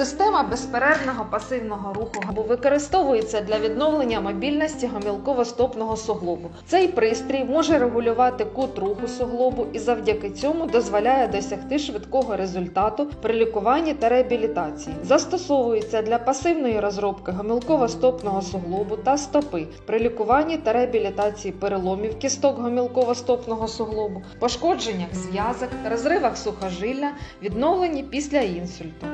Система безперервного пасивного руху або використовується для відновлення мобільності гомілково-стопного суглобу. Цей пристрій може регулювати кут руху суглобу і завдяки цьому дозволяє досягти швидкого результату при лікуванні та реабілітації. Застосовується для пасивної розробки гомілково-стопного суглобу та стопи при лікуванні та реабілітації переломів кісток гомілково-стопного суглобу, пошкодженнях зв'язок, розривах сухожилля, відновленні після інсульту.